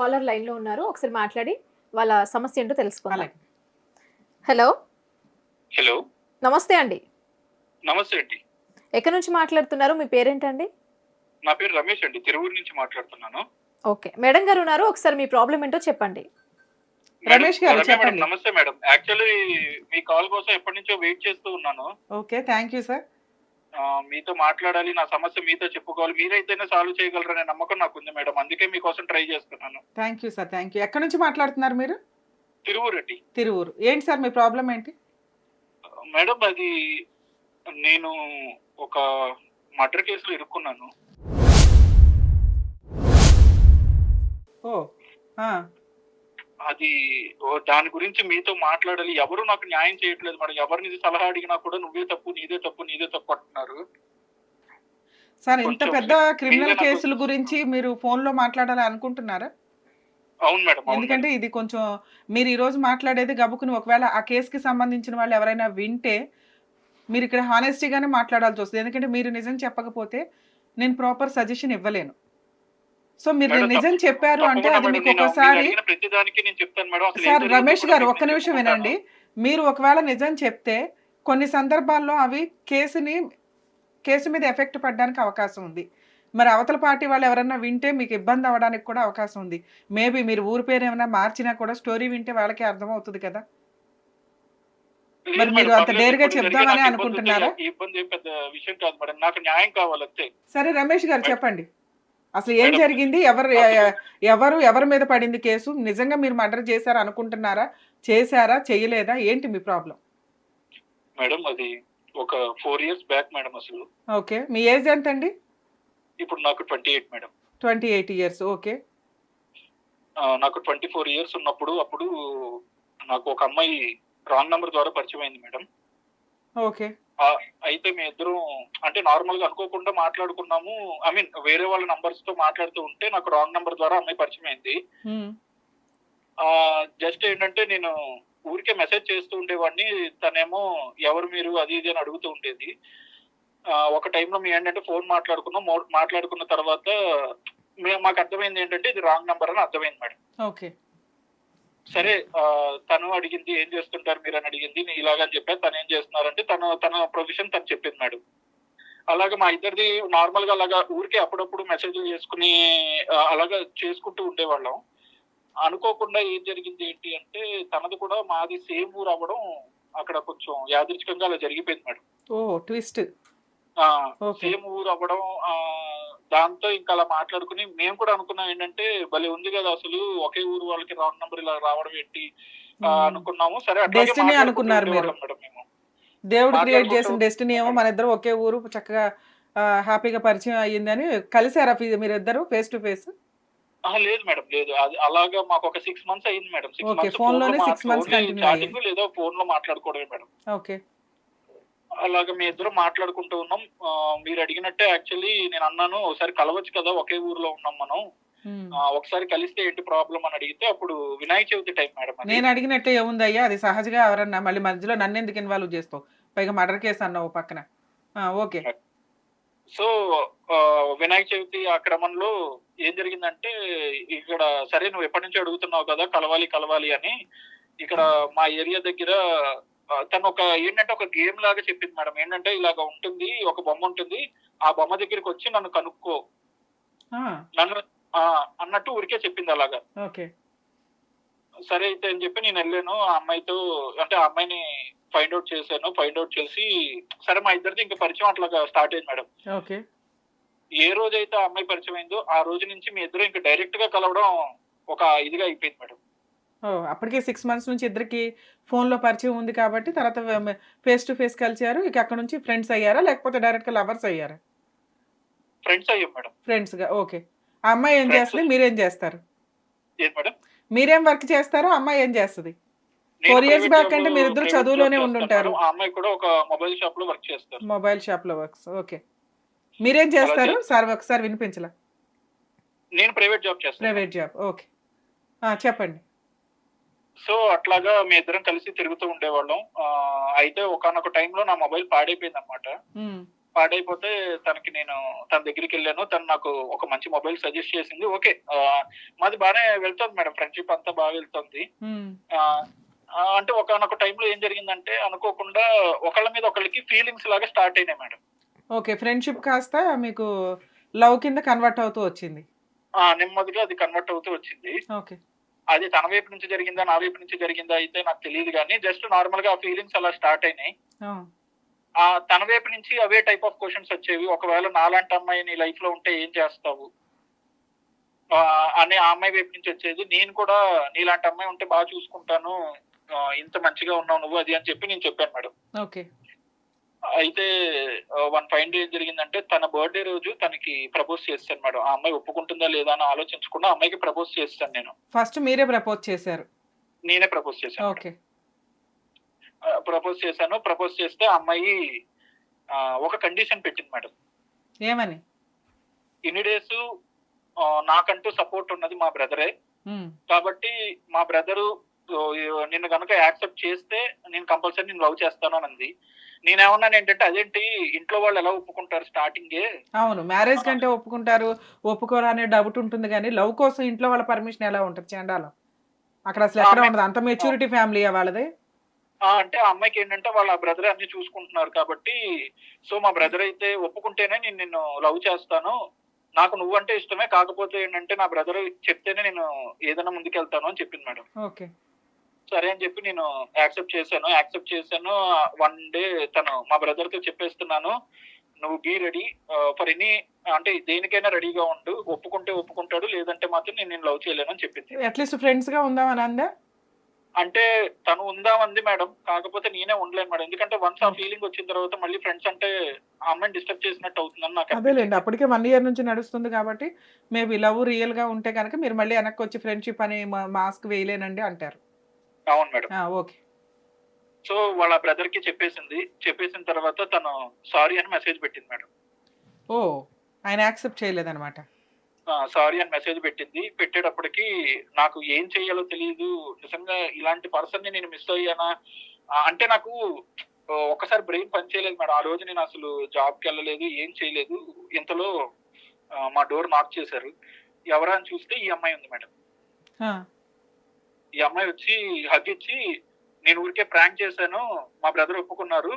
Caller లైన్లో ఉన్నారు. ఒకసారి మాట్లాడి వాళ్ళ సమస్య ఏంటో తెలుసుకుందాం. అలాగే. హలో. హలో. నమస్తే అండి. నమస్తే అండి. ఎక్కడి నుంచి మాట్లాడుతున్నారు? మీ పేరేంటండి? నా పేరు రమేష్ అండి. తిరువురు నుంచి మాట్లాడుతున్నాను. ఓకే. మేడం గారు ఉన్నారు. ఒకసారి మీ ప్రాబ్లం ఏంటో చెప్పండి. రమేష్ గారు, మేడం, చెప్పండి. నమస్తే మేడం. యాక్చువల్లీ మీ కాల్ కోసం ఎప్పటి నుంచో వెయిట్ చేస్తూ ఉన్నాను. Okay thank you sir. మీతో మాట్లాడాలి నా సమస్య మీతో చెప్పుకోవాలి మీరైతేనే సాల్వ్ చేయగలరనే నమ్మకం నాకు ఉంది మేడం. అందుకే మీకోసం ట్రై చేస్తున్నాను. Thank you sir thank you ఎక్కడి నుంచి మాట్లాడుతున్నారు మీరు? తిరువురు అండి తిరువురు. ఏంటి సార్ మీ ప్రాబ్లం ఏంటి? మేడం అది నేను ఒక మర్డర్ కేసులో ఇరుక్కున్నాను. ఓ అది ఓ దాని గురించి మీతో మాట్లాడాలి. ఎవరు నాకు న్యాయం చేయట్లేదు మేడం. ఎవరిని సలహా అడిగినా కూడా నువ్వే తప్పు నీదే తప్పు నీదే తప్పు అంటున్నారు. సార్ ఇంత పెద్ద క్రిమినల్ కేసుల గురించి మీరు ఫోన్లో మాట్లాడాలి అనుకుంటున్నారా? అవును మేడం ఎందుకంటే ఇది కొంచెం మీరు ఈ రోజు మాట్లాడేది గబుకుని ఒకవేళ ఆ కేసుకి సంబంధించిన వాళ్ళు ఎవరైనా వింటే మీరు ఇక్కడ హానెస్టీగానే మాట్లాడాల్సి వస్తుంది. ఎందుకంటే మీరు నిజం చెప్పకపోతే నేను ప్రాపర్ సజెషన్ ఇవ్వలేను. సో మీరు నిజం చెప్పారు అంటే అది మీకు ఒకసారి సార్ రమేష్ గారు ఒక్క నిమిషం. వినండి. మీరు ఒకవేళ నిజం చెప్తే కొన్ని సందర్భాల్లో అవి కేసుని కేసు మీద ఎఫెక్ట్ పడడానికి అవకాశం ఉంది. మరి అవతల పార్టీ వాళ్ళు ఎవరైనా వింటే మీకు ఇబ్బంది అవ్వడానికి కూడా అవకాశం ఉంది. మేబీ మీరు ఊరి పేరు ఏమైనా మార్చినా కూడా స్టోరీ వింటే వాళ్ళకి అర్థమవుతుంది కదా. మరి మీరు అంత ఇప్పుడు జరిగే చెప్దామని అనుకుంటున్నారా? సరే రమేష్ గారు. చెప్పండి. అసలు ఏం. జరిగింది? ఎవరు ఎవరు ఎవరి మీద పడింది కేసు? నిజంగా మీరు మర్డర్ చేశారు అనుకుంటున్నారా? చేశారా? చేయలేదా? ఏంటి మీ ప్రాబ్లం? మేడం అది ఒక ఫోర్ ఇయర్స్ బ్యాక్ మేడం అసలు. ఓకే. మీ ఏజ్ ఎంత అండి ఇప్పుడు నాకు twenty eight madam. Twenty eight years. Okay. నాకు ట్వంటీ ఫోర్ ఇయర్స్ ఉన్నప్పుడు అప్పుడు నాకు ఒక అమ్మాయి రాంగ్ నంబర్ ద్వారా పరిచయం అయింది మేడం. ఓకే. అయితే మీ ఇద్దరం అంటే నార్మల్గా అనుకోకుండా మాట్లాడుకున్నాము. ఐ మీన్ వేరే వాళ్ళ నంబర్స్తో మాట్లాడుతూ ఉంటే నాకు రాంగ్ నంబర్ ద్వారా అమ్మాయి పరిచయం అయింది. మ్మ్. జస్ట్ ఏంటంటే నేను ఊరికే మెసేజ్ చేస్తూ ఉండేవాడిని. తనేమో ఎవరు మీరు? అది ఇది అని అడుగుతూ ఉండేది. ఆ, ఒక టైంలో మేము ఏంటంటే ఫోన్ మాట్లాడుకున్నాం. మాట్లాడుకున్న తర్వాత మే- మాకు అర్థమైంది ఏంటంటే ఇది రాంగ్ నంబర్ అని అర్థమైంది మేడం. ఓకే సరే తను అడిగింది ఏం చేస్తుంటారు మీరు అని అడిగింది నేను ఇలాగని చెప్పాను తను ఏం చేస్తున్నారంటే తను తన ప్రొఫెషన్ తను చెప్పింది మేడం. అలాగే మా ఇద్దరిది నార్మల్గా అలాగా ఊరికే అప్పుడప్పుడు మెసేజ్లు చేసుకుని అలాగా చేసుకుంటూ ఉండేవాళ్ళం. అనుకోకుండా ఏం జరిగింది ఏంటి అంటే తనది కూడా మాది సేమ్ ఊరు అవ్వడం అక్కడ కొంచెం యాదృచ్ఛికంగా అలా జరిగిపోయింది మేడం. ఓ ట్విస్ట్. సేమ్ ఊరు అవ్వడం ఆ, దాంతో ఇంకా అలా మాట్లాడుకుని మేము కూడా అనుకున్నాం ఏంటంటే భలే ఉంది కదా అసలు ఒకే ఊరు వాళ్ళకి రాంగ్ నంబర్ ఇలా రావడం ఏంటి? ఆ, అనుకున్నాము. సరే అనుకున్నారు మీరు. దేవుడు క్రియేట్ చేసిన డెస్టినీ ఏమో మన ఇద్దరు ఒకే ఊరు చక్కగా హ్యాపీగా పరిచయం అయ్యిందని కలిసారా మీరు ఇద్దరు ఫేస్ టు ఫేస్ లేదు మేడం లేదు. అది అలాగా మాకు ఒక సిక్స్ మంత్స్ అయింది madam. Six months six months continue chatting లేదా ఫోన్లో మాట్లాడుకోవడమే మేడం. ఓకే అలాగా మీ ఇద్దరు మాట్లాడుకుంటూ ఉన్నాం. మీరు అడిగినట్టే యాక్చువల్లీ నేను అన్నాను ఒకసారి కలవచ్చు కదా ఒకే ఊర్లో ఉన్నాం మనం. ఒకసారి కలిస్తే ఏంటి ప్రాబ్లం అని అడిగితే అప్పుడు వినాయక చవితి టైం మేడం. నేను అడిగినట్టే ఏముందయ్యా అది సహజంగా ఎవరన్నా మళ్ళీ మధ్యలో నన్ను ఎందుకు ఇన్వాల్వ్ చేస్తావు? పైగా మర్డర్ కేసు అన్నావు పక్కన. ఓకే. సో వినాయక చవితి ఆ క్రమంలో ఏం జరిగిందంటే ఇక్కడ సరే నువ్వు ఎప్పటి నుంచి అడుగుతున్నావు కదా కలవాలి కలవాలి అని. ఇక్కడ మా ఏరియా దగ్గర తను ఒక ఏంటంటే ఒక గేమ్ లాగా చెప్పింది మేడం. ఏంటంటే ఇలాగ ఉంటుంది ఒక బొమ్మ ఉంటుంది ఆ బొమ్మ దగ్గరికి వచ్చి నన్ను కనుక్కో. నన్ను అన్నట్టు ఊరికే చెప్పింది అలాగా. సరే అయితే అని చెప్పి నేను వెళ్ళాను. ఆ అమ్మాయితో అంటే ఆ అమ్మాయిని ఫైండ్ అవుట్ చేశాను. ఫైండ్ అవుట్ చేసి సరే మా ఇద్దరిది ఇంకా పరిచయం అట్లాగా స్టార్ట్ అయింది మేడం. ఓకే. ఏ రోజైతే ఆ అమ్మాయి పరిచయం అయిందో ఆ రోజు నుంచి మీ ఇద్దరు ఇంకా డైరెక్ట్గా కలవడం ఒక ఇదిగా అయిపోయింది మేడం. అప్పటికే సిక్స్ మంత్స్ నుంచి ఇద్దరికి ఫోన్లో పరిచయం ఉంది కాబట్టి తర్వాత ఫేస్ టు ఫేస్ కలిసారు ఇక అక్కడ నుంచి ఫ్రెండ్స్ అయ్యారా? లేకపోతే డైరెక్ట్గా లవర్స్ అయ్యారా? ఫ్రెండ్స్ అయ్యాం మేడం. ఫ్రెండ్స్గా ఓకే. ఆ అమ్మాయి ఏం. చేస్తుంది? మీరేం చేస్తారు? మీరేం వర్క్ చేస్తారో అమ్మాయి ఏం చేస్తుంది? private back job- అంటే మీరిద్దరు private చదువులోనే ఉండుంటారు. అమ్మాయి కూడా ఒక మొబైల్ షాప్లో వర్క్ చేస్తారు. మొబైల్ షాప్లో వర్క్స్ ఓకే. మీరేం చేస్తారు? సార్ ఒకసారి వినిపించలా? నేను ప్రైవేట్ జాబ్ చేస్తాను. Private job okay. చెప్పండి. సో అట్లాగా మీ ఇద్దరం కలిసి తిరుగుతూ ఉండేవాళ్ళం. అయితే ఒకనొక టైంలో నా మొబైల్ పాడైపోయింది అనమాట పాడైపోతే తనకి నేను తన దగ్గరికి వెళ్ళాను. తను నాకు ఒక మంచి మొబైల్ సజెస్ట్ చేసింది. ఓకే మాది బాగానే వెళ్తుంది మేడం. ఫ్రెండ్షిప్ అంతా బాగా వెళ్తుంది. అంటే ఒకనొక టైంలో ఏం జరిగిందంటే అనుకోకుండా ఒకళ్ళ మీద ఒకళ్ళకి ఫీలింగ్స్ లాగా స్టార్ట్ అయినాయి మేడం. ఓకే ఫ్రెండ్షిప్ కాస్త మీకు లవ్ కింద కన్వర్ట్ అవుతూ వచ్చింది. నెమ్మదిగా అది కన్వర్ట్ అవుతూ వచ్చింది. ఓకే. అది తన వైపు నుంచి జరిగిందా నా వైపు నుంచి జరిగిందా అయితే నాకు తెలియదు కానీ జస్ట్ నార్మల్గా ఫీలింగ్స్ అలా స్టార్ట్ అయినాయి. ఆ, తన వైపు నుంచి అవే టైప్ ఆఫ్ క్వశ్చన్స్ వచ్చేవి. ఒకవేళ నాలాంటి అమ్మాయి నీ లైఫ్లో ఉంటే ఏం చేస్తావు? అనే ఆ అమ్మాయి వైపు నుంచి వచ్చేది. నేను కూడా నీలాంటి అమ్మాయి ఉంటే బాగా చూసుకుంటాను. ఇంత మంచిగా ఉన్నావు నువ్వు అది అని చెప్పి నేను చెప్పాను మేడం. ఓకే. అయితే వన్ ఫైన్ డే ఏం జరిగిందంటే తన బర్త్డే రోజు తనకి ప్రపోజ్ చేస్తాను మేడం. ఆ అమ్మాయి ఒప్పుకుంటుందా లేదా అని ఆలోచించకుండా ఆ అమ్మాయికి ప్రపోజ్ చేస్తాను నేను. ఫస్ట్ మీరే ప్రపోజ్ చేశారు? నేనే ప్రపోజ్ చేశాను ఓకే. ప్రపోజ్ చేశాను. ప్రపోజ్ చేస్తే అమ్మాయి ఒక కండిషన్ పెట్టింది మేడం. ఏమని? ఇన్ని డేస్ నాకంటూ సపోర్ట్ ఉన్నది మా బ్రదరే. కాబట్టి మా బ్రదరు నిన్ను కనుక యాక్సెప్ట్ చేస్తే నేను కంపల్సరీ నేను లవ్ చేస్తాను అని నేనేమన్నాను ఏంటంటే అదేంటి ఇంట్లో వాళ్ళు ఎలా ఒప్పుకుంటారు స్టార్టింగే అవును మ్యారేజ్ కంటే ఒప్పుకుంటారు ఒప్పుకోరా అనే డౌట్ ఉంటుంది కానీ లవ్ కోసం ఇంట్లో వాళ్ళ పర్మిషన్ ఎలా ఉంటుంది చండాలం? అక్కడ అసలు ఎక్కడ ఉండదు? అంత మెచ్యూరిటీ ఫ్యామిలీ వాళ్ళది? అంటే ఆ అమ్మాయికి ఏంటంటే వాళ్ళ బ్రదర్ అన్ని చూసుకుంటున్నారు కాబట్టి సో మా బ్రదర్ అయితే ఒప్పుకుంటేనే నేను నిన్ను లవ్ చేస్తాను. నాకు నువ్వంటే ఇష్టమే కాకపోతే ఏంటంటే నా బ్రదర్ చెప్తేనే నేను ఏదైనా ముందుకెళ్తాను అని చెప్పింది మేడం. ఓకే. సరే అని చెప్పి నేను యాక్సెప్ట్ చేశాను. యాక్సెప్ట్ చేశాను. వన్ డే తను మా బ్రదర్తో చెప్పేస్తున్నాను. నువ్వు బీ రెడీ. ఫర్ ఎనీ అంటే దేనికైనా రెడీగా ఉండు. ఒప్పుకుంటే ఒప్పుకుంటాడు. లేదంటే మాత్రం నేను నేను లవ్ చేయలేను అని చెప్పింది. అట్లీస్ట్ ఫ్రెండ్స్గా ఉందామని అందా అంటే తను ఉందామంది మేడం. కాకపోతే నేనే ఉండలేను మేడం. ఎందుకంటే వన్స్ ఆ ఫీలింగ్ వచ్చిన తర్వాత మళ్ళీ ఫ్రెండ్స్ అంటే అమ్మాయిని డిస్టర్బ్ చేసినట్టు అవుతుందని నాకు అదేలేండి. అనిపించింది. అప్పటికే వన్ ఇయర్ నుంచి నడుస్తుంది కాబట్టి మేబీ లవ్ రియల్గా ఉంటే కనుక మీరు మళ్ళీ వెనక్కి వచ్చి ఫ్రెండ్షిప్ అని మాస్క్ వేయలేనండి అంటారు. అవును మేడం. ఓకే. సో వాళ్ళ బ్రదర్కి చెప్పేసింది. చెప్పేసిన తర్వాత తను సారీ అని మెసేజ్ పెట్టింది మేడం. ఓ ఆయన యాక్సెప్ట్ చేయలేదన్నమాట. సారీ అని మెసేజ్ పెట్టింది. పెట్టేటప్పటికి నాకు ఏం చెయ్యాలో తెలియదు నిజంగా ఇలాంటి పర్సన్ని నేను మిస్ అయ్యానా? అంటే నాకు ఆ, ఒక్కసారి బ్రెయిన్ పని చేయలేదు మేడం. ఆ రోజు నేను అసలు జాబ్కి వెళ్ళలేదు ఏం చేయలేదు. ఇంతలో మా డోర్ నాక్ చేశారు. ఎవరా అని చూస్తే ఈ అమ్మాయి ఉంది మేడం. ఈ అమ్మాయి వచ్చి హగ్ ఇచ్చి నేను ఊరికే ప్రాంక్ చేశాను మా బ్రదర్ ఒప్పుకున్నారు.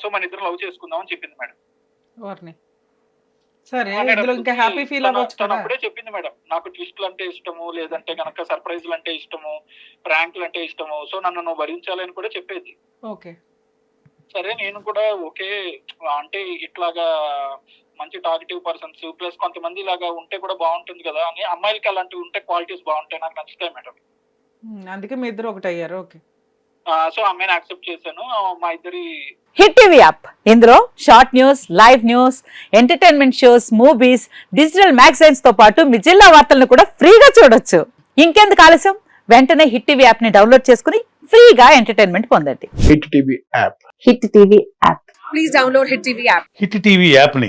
సో మన ఇద్దరు లవ్ చేసుకుందాం అని చెప్పింది మేడం. సరే ఇంకా హ్యాపీ ఫీల్ అప్పుడే చెప్పింది మేడం నాకు ట్విస్ట్లు అంటే ఇష్టము లేదంటే కనుక సర్ప్రైజ్లు అంటే ఇష్టము ప్రాంక్లు అంటే ఇష్టము సో నన్ను నువ్వు భరించాలని కూడా చెప్పేది. ఓకే. సరే నేను కూడా ఓకే అంటే ఇట్లాగా మంచి టాకిటివ్ పర్సన్స్ ప్లస్ కొంతమంది ఇలాగా ఉంటే కూడా బాగుంటుంది కదా అని అమ్మాయిలకి అలాంటివి ఉంటే క్వాలిటీస్ బాగుంటాయి నాకు నచ్చుతాయి మేడం. అందుకే మీ ఇద్దరు ఒకటి అయ్యారు ఓకే సో అమ్మాయిని యాక్సెప్ట్ చేశాను. మా ఇద్దరి హిట్ టీవీ యాప్. ఇందులో short news live news entertainment shows movies digital మ్యాగజైన్స్తో పాటు మీ జిల్లా వార్తలను కూడా ఫ్రీగా చూడొచ్చు. ఇంకెందుకు ఆలస్యం? వెంటనే హిట్ టీవీ యాప్ని డౌన్లోడ్ చేసుకుని ఫ్రీగా ఎంటర్టైన్మెంట్ పొందండి. Hit TV app. Hit TV app. Please download Hit TV app. Hit TV యాప్ని